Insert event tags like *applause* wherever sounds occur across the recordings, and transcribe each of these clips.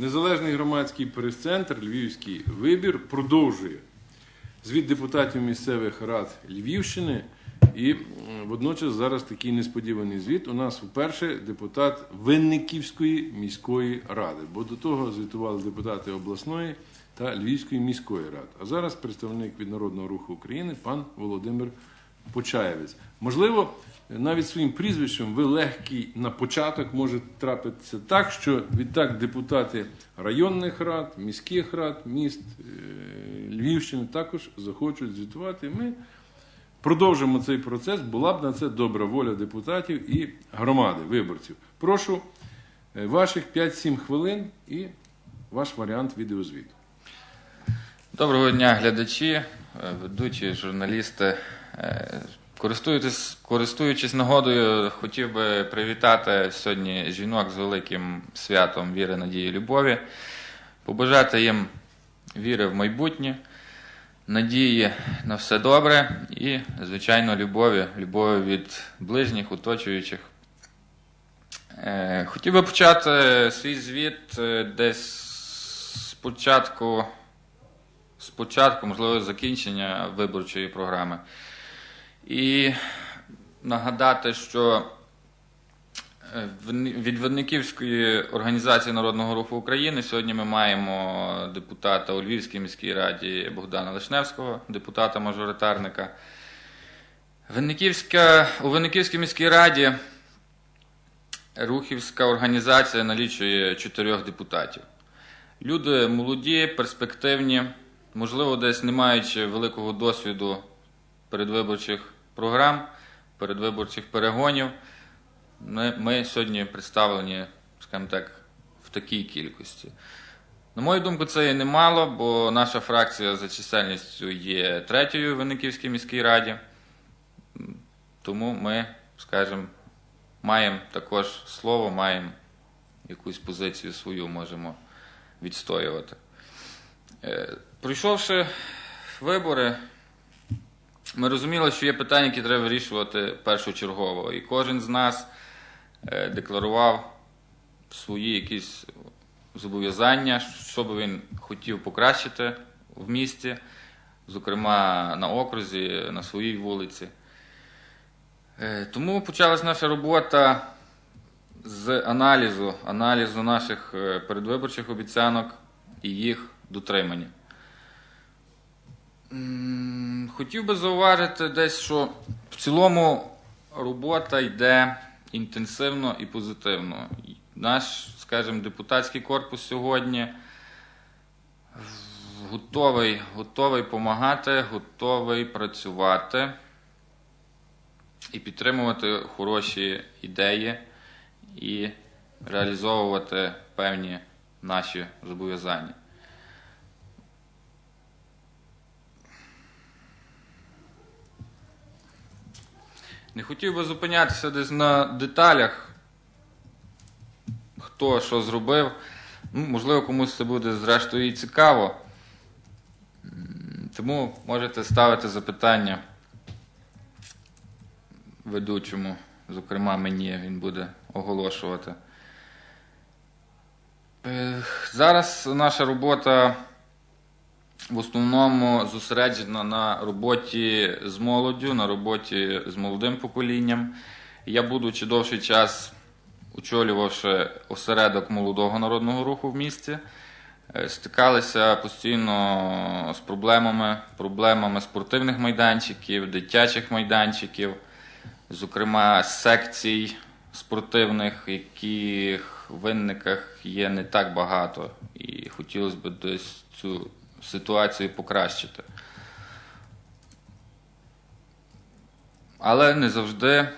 Незалежний громадський прес-центр Львівський вибір продовжує звіт депутатів місцевих рад Львівщини. І водночас зараз такий несподіваний звіт. У нас вперше депутат Винниківської міської ради, бо до того звітували депутати обласної та Львівської міської ради. А зараз представник від Народного руху України пан Володимир Почаєвець. Можливо, навіть своїм прізвищем ви легкий на початок може трапитися так, що відтак депутати районних рад, міських рад, міст е, Львівщини також захочуть звітувати. Ми продовжимо цей процес. Була б на це добра воля депутатів і громади, виборців. Прошу е, ваших 5-7 хвилин і ваш варіант відеозвіту. Доброго дня, глядачі, е, ведучі, журналісти. Е, Користуючись, користуючись нагодою, хотів би привітати сьогодні жінок з великим святом віри, надії, любові, побажати їм віри в майбутнє, надії на все добре і, звичайно, любові, любові від ближніх, оточуючих. Е, Хотів би почати свій звіт е, десь спочатку спочатку, можливо, закінчення виборчої програми. І нагадати, що е, від Винниківської організації Народного руху України сьогодні ми маємо депутата у Львівській міській раді Богдана Лишневського, депутата-мажоритарника. У Винниківській міській раді Рухівська організація налічує чотирьох депутатів. Люди молоді, перспективні, можливо, десь не маючи великого досвіду передвиборчих програм, передвиборчих перегонів. Ми, ми сьогодні представлені, скажімо так, в такій кількості. На мою думку, це є немало, бо наша фракція за чисельністю є третьою в Винниківській міській раді. Тому ми, скажімо, маємо також слово, маємо якусь позицію свою можемо відстоювати. Е, Пройшовши вибори, ми розуміли, що є питання, які треба вирішувати першочергово. І кожен з нас е, декларував свої якісь зобов'язання, що би він хотів покращити в місті, зокрема на окрузі, на своїй вулиці. Е, Тому почалась наша робота з аналізу, аналізу наших е, передвиборчих обіцянок і їх дотримання. Хотів би зауважити десь, що в цілому робота йде інтенсивно і позитивно. Наш, скажімо, депутатський корпус сьогодні готовий, готовий допомагати, готовий працювати і підтримувати хороші ідеї і реалізовувати певні наші зобов'язання. Не хотів би зупинятися десь на деталях, хто що зробив. Ну, можливо, комусь це буде зрештою і цікаво. Тому можете ставити запитання ведучому, зокрема мені, він буде оголошувати. Зараз наша робота в основному зосереджена на роботі з молоддю, на роботі з молодим поколінням. Я, будучи довший час очолювавши осередок молодого народного руху в місті, е, стикалися постійно з проблемами, проблемами спортивних майданчиків, дитячих майданчиків, зокрема секцій спортивних, яких винниках є не так багато, і хотілося б десь цю ситуацію покращити. Але не завжди,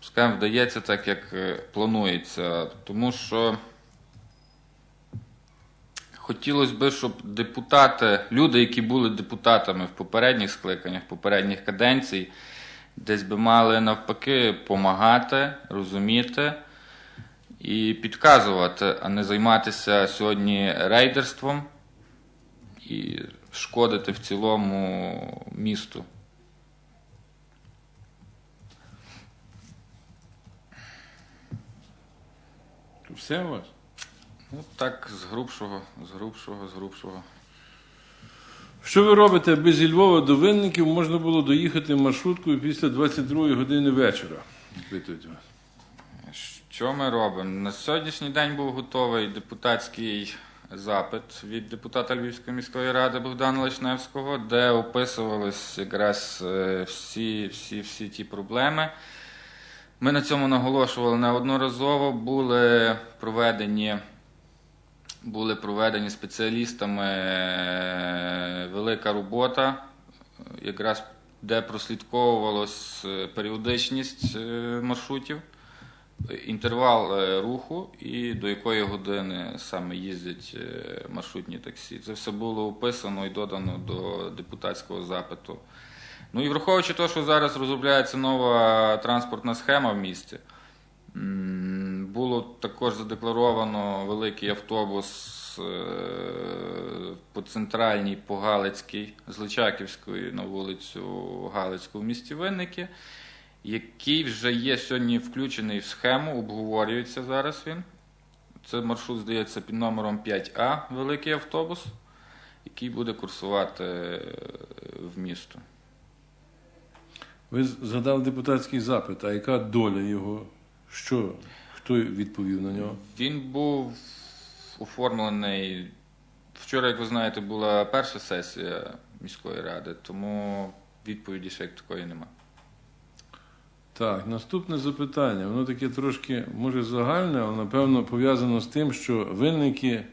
скажімо, вдається так, як е, планується. Тому що хотілося б, щоб депутати, люди, які були депутатами в попередніх скликаннях, попередніх каденцій, десь би мали навпаки допомагати, розуміти і підказувати, а не займатися сьогодні рейдерством і шкодити в цілому місту. Все у вас? Ну так, з грубшого, з грубшого, з грубшого. Що ви робите, аби зі Львова до Винників можна було доїхати маршруткою після 22 години вечора? Питають вас. Що ми робимо? На сьогоднішній день був готовий депутатський запит від депутата Львівської міської ради Богдана Лишневського, де описувались якраз е, всі, всі, всі ті проблеми. Ми на цьому наголошували неодноразово. Були проведені, були проведені спеціалістами е, велика робота, е, якраз де прослідковувалась періодичність маршрутів інтервал е, руху і до якої години саме їздять е, маршрутні таксі. Це все було описано і додано до депутатського запиту. Ну і враховуючи те, що зараз розробляється нова транспортна схема в місті, було також задекларовано великий автобус е, по центральній, по Галицькій, з Личаківської на вулицю Галицьку в місті Винники який вже є сьогодні включений в схему, обговорюється зараз він. Це маршрут, здається, під номером 5А, великий автобус, який буде курсувати е, в місто. Ви згадали депутатський запит, а яка доля його? Що? Хто відповів на нього? Він був оформлений. Вчора, як ви знаєте, була перша сесія міської ради, тому відповіді ще як такої немає. Так, наступне запитання. Воно таке трошки, може, загальне, але напевно пов'язано з тим, що винники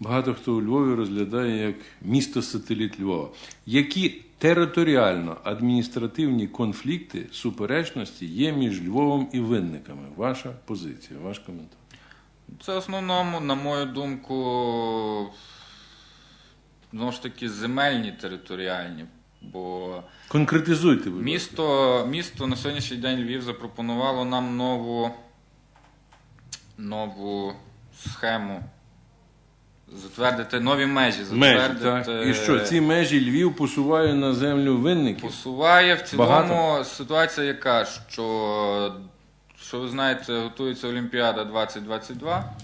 багато хто у Львові розглядає як місто сателіт Львова. Які територіально адміністративні конфлікти, суперечності є між Львовом і винниками? Ваша позиція, ваш коментар. Це в основному, на мою думку, знову ж таки, земельні територіальні. Бо Конкретизуйте, будь. Місто, місто на сьогоднішній день Львів запропонувало нам нову, нову схему. Затвердити нові межі. Межі, Затвердити, так. І що, ці межі Львів посуває на землю винників? посуває в цілому Багато? ситуація яка, що, що ви знаєте, готується Олімпіада 2022.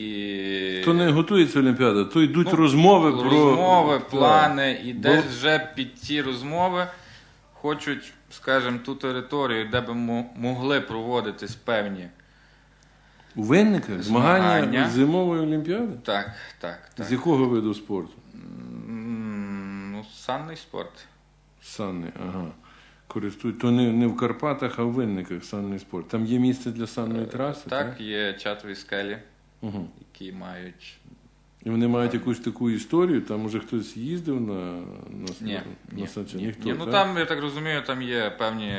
І... То не готується Олімпіада, то йдуть Ну, розмови про розмови, плани, і Бо- десь вже під ті розмови хочуть, скажімо, ту територію, де би мо- могли проводитись певні. У винниках змагання, Змагання. зимової олімпіади? Так, так, так. З якого виду спорту? М, Ну, санний спорт. Санний, ага. Користують. То не, не в Карпатах, а в винниках санний спорт. Там є місце для санної траси? Е, Так, є чатові скелі, Угу. які мають. І вони мають якусь таку історію, там уже хтось їздив на, на, Ні, на ні, санчо? ні, Ніхто, ні. Ну там, я так розумію, там є певні.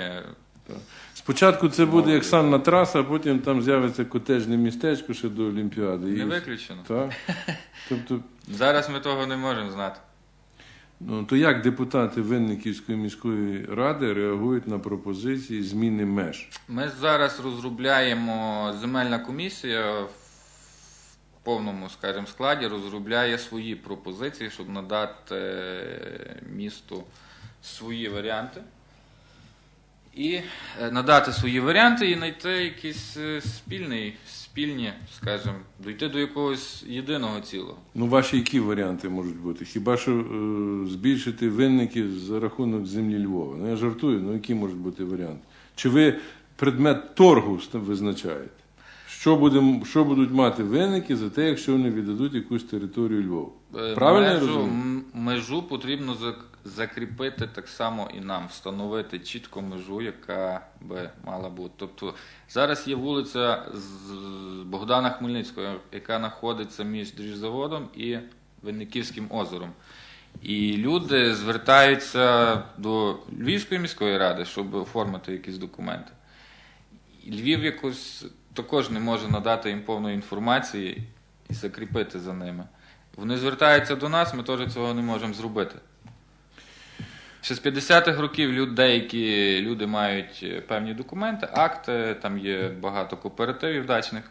Спочатку це буде як санна траса, а потім там з'явиться котежне містечко ще до Олімпіади. Не виключено. Так. *laughs* Тобто, Зараз ми того не можемо знати. ну, то як депутати Винниківської міської ради реагують на пропозиції зміни меж? Ми зараз розробляємо земельна комісія в повному, скажімо, складі розробляє свої пропозиції, щоб надати е, місту свої варіанти. І е, надати свої варіанти і знайти якісь е, спільний, спільні, скажімо, дійти до якогось єдиного цілого. Ну, ваші які варіанти можуть бути? Хіба що е, збільшити винники за рахунок землі Львова? Ну я жартую, ну які можуть бути варіанти? Чи ви предмет торгу визначаєте? Що, будем, що будуть мати винники за те, якщо вони віддадуть якусь територію Львова? Е, Правильно я межу, розумію? м- межу потрібно зак- закріпити так само і нам, встановити чітко межу, яка би мала бути. Тобто зараз є вулиця з Богдана Хмельницького, яка знаходиться між дріжзаводом і Винниківським озером. І люди звертаються до Львівської міської ради, щоб оформити якісь документи. І Львів якось також не може надати їм повної інформації і закріпити за ними. Вони звертаються до нас, ми теж цього не можемо зробити. Ще з 50-х років деякі люди мають е, певні документи, акти, там є багато кооперативів дачних.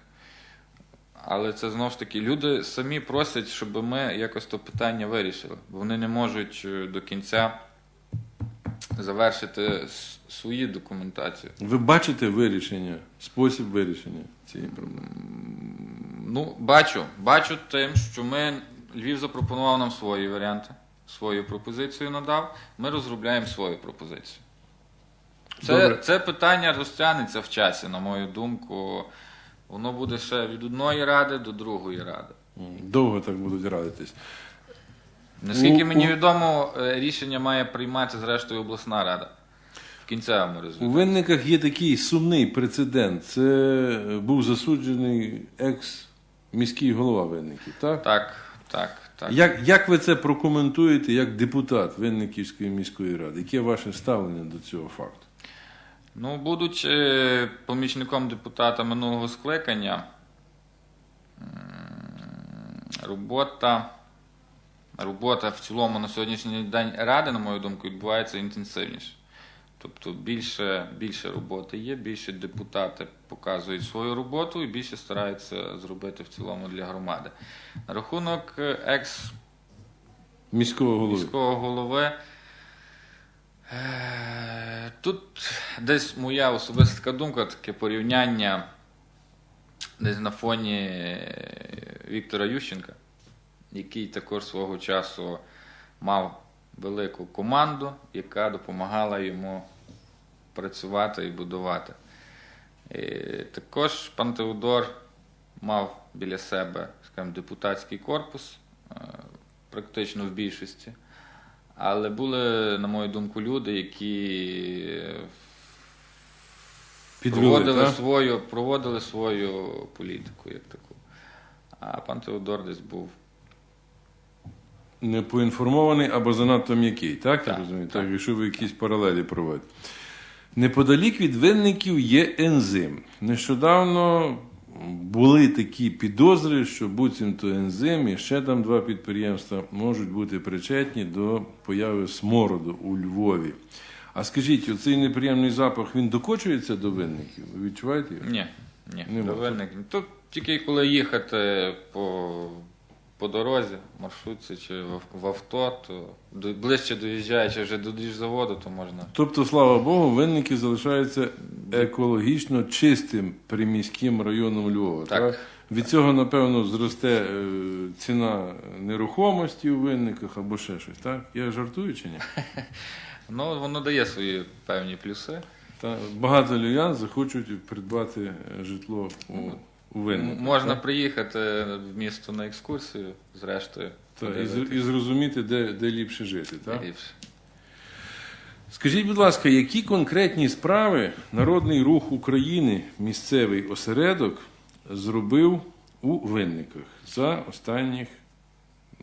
Але це знову ж таки люди самі просять, щоб ми якось то питання вирішили. Вони не можуть е, до кінця завершити с- свої документації. Ви бачите вирішення, спосіб вирішення цієї проблеми? Ну, бачу, бачу тим, що ми Львів запропонував нам свої варіанти, свою пропозицію надав. Ми розробляємо свою пропозицію. Це, Добре. це питання розтягнеться в часі, на мою думку. Воно буде ще від одної ради до другої ради. Довго так будуть радитись. Наскільки мені відомо, е, рішення має приймати зрештою обласна рада в кінцевому У винниках є такий сумний прецедент. Це е, був засуджений екс-міський голова винників. Так? Так, так, так. Як, як ви це прокоментуєте як депутат Винниківської міської ради? Яке ваше ставлення до цього факту? Ну, будучи помічником депутата минулого скликання, робота, робота в цілому на сьогоднішній день ради, на мою думку, відбувається інтенсивніше. Тобто більше, більше роботи є, більше депутати показують свою роботу і більше стараються зробити в цілому для громади. На рахунок е, екс Міського голови. міського голови. Е, Тут десь моя особиста така думка, таке порівняння десь на фоні е, Віктора Ющенка, який також свого часу мав велику команду, яка допомагала йому працювати і будувати. Е, Також пан Теодор мав біля себе, скажімо, депутатський корпус, е, практично в більшості. Але були, на мою думку, люди, які е, Підвели, проводили, так? свою, проводили свою політику як таку. А пан Теодор десь був. Не поінформований або занадто м'який, так? Я Так, розумію? так. Так, якщо ви якісь паралелі проводите. Неподалік від винників є ензим. Нещодавно були такі підозри, що буцімто ензим і ще там два підприємства можуть бути причетні до появи смороду у Львові. А скажіть, оцей неприємний запах він докочується до винників? Ви відчуваєте його? Ні, ні, Нема. довольник. Тут тільки коли їхати по, по дорозі, маршрутці чи в, авто, то ближче доїжджаючи вже до заводу, то можна. Тобто, слава Богу, винники залишаються екологічно чистим приміським районом Львова. Так. Від цього, напевно, зросте е, ціна нерухомості у винниках або ще щось. Так? Я жартую чи ні? *laughs* Ну, воно дає свої певні плюси. Та багато львів'ян захочуть придбати житло у, у Можна так? приїхати в місто на екскурсію, зрештою. Та, і, і зрозуміти, де, де ліпше жити. Так? Ліпше. Скажіть, будь ласка, які конкретні справи Народний рух України, місцевий осередок, зробив у винниках за останніх,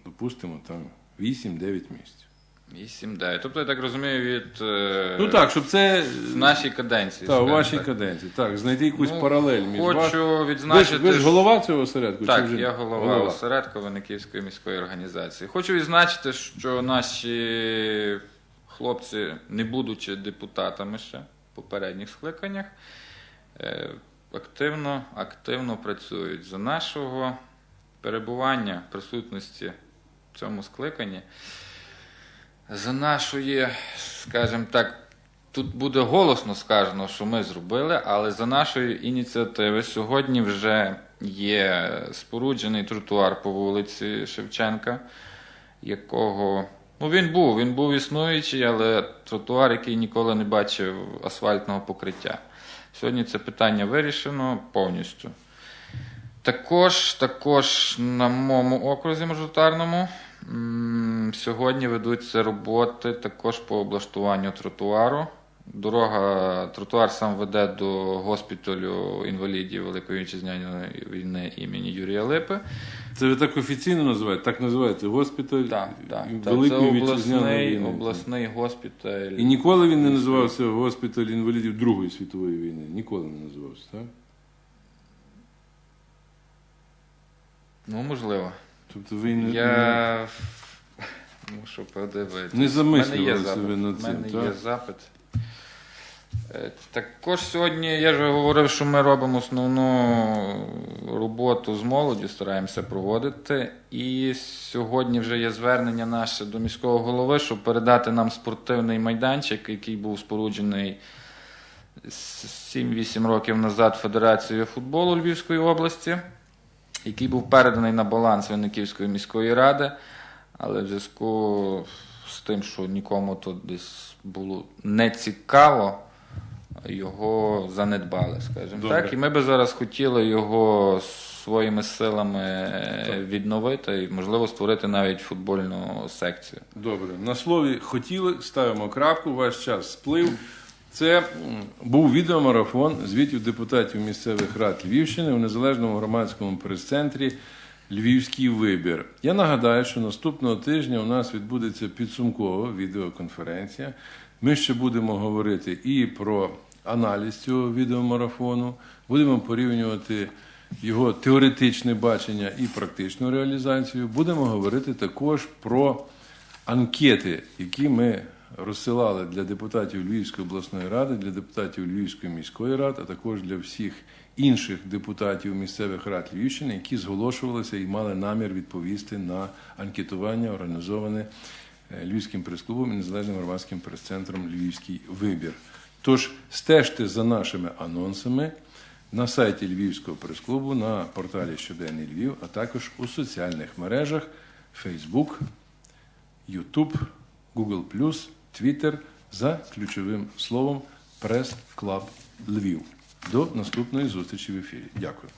допустимо, там 8-9 місяців? 8-9. Тобто, я так розумію, від е, Ну так, щоб це в нашій каденції. та, у скажімо вашій так. каденції. Так, знайти якусь Ну, паралель між Хочу ваш... ви, відзначити. ж, ви ж голова цього осередку? чи Так, вже я голова, осередку Винниківської міської організації. Хочу відзначити, що наші хлопці, не будучи депутатами ще в попередніх скликаннях, е, активно, активно працюють за нашого перебування, присутності в цьому скликанні. За нашої, скажімо так, тут буде голосно сказано, що ми зробили, але за нашої ініціативи сьогодні вже є споруджений тротуар по вулиці Шевченка, якого. Ну, він був, він був існуючий, але тротуар, який ніколи не бачив асфальтного покриття. Сьогодні це питання вирішено повністю. Також, також на моєму окрузі мажоритарному сьогодні ведуться роботи також по облаштуванню тротуару. Дорога, тротуар сам веде до госпіталю інвалідів Великої вітчизняної війни імені Юрія Липи. Це ви так офіційно називаєте? Так називається госпіталь Так, так, так. Це обласний, війни. обласний госпіталь. І ніколи він не називався госпіталь інвалідів Другої світової війни. Ніколи не називався, так? Ну, можливо. Тобто ви не, Я мушу подивитися. Не *laughs* замислювалися У мене є запит. ви над У цим, мене так? є запит. Е, Також сьогодні я вже говорив, що ми робимо основну роботу з молоді, стараємося проводити. І сьогодні вже є звернення наше до міського голови, щоб передати нам спортивний майданчик, який був споруджений 7-8 років назад Федерацією футболу Львівської області. Який був переданий на баланс Винниківської міської ради, але в зв'язку з тим, що нікому то десь було не цікаво, його занедбали, скажімо Добре. так. І ми би зараз хотіли його своїми силами відновити і, можливо, створити навіть футбольну секцію. Добре, на слові хотіли, ставимо крапку, ваш час сплив. Це був відеомарафон звітів депутатів місцевих рад Львівщини у незалежному громадському прес-центрі Львівський вибір. Я нагадаю, що наступного тижня у нас відбудеться підсумкова відеоконференція. Ми ще будемо говорити і про аналіз цього відеомарафону, будемо порівнювати його теоретичне бачення і практичну реалізацію. Будемо говорити також про анкети, які ми розсилали для депутатів Львівської обласної ради, для депутатів Львівської міської ради, а також для всіх інших депутатів місцевих рад Львівщини, які зголошувалися і мали намір відповісти на анкетування, організоване е, Львівським прес-клубом і незалежним громадським прес-центром Львівський вибір. Тож стежте за нашими анонсами на сайті Львівського прес-клубу, на порталі Щоденний Львів, а також у соціальних мережах Facebook, YouTube, Google+, Twitter за ключовим словом Прес Клаб Львів. До наступної зустрічі в ефірі. Дякую.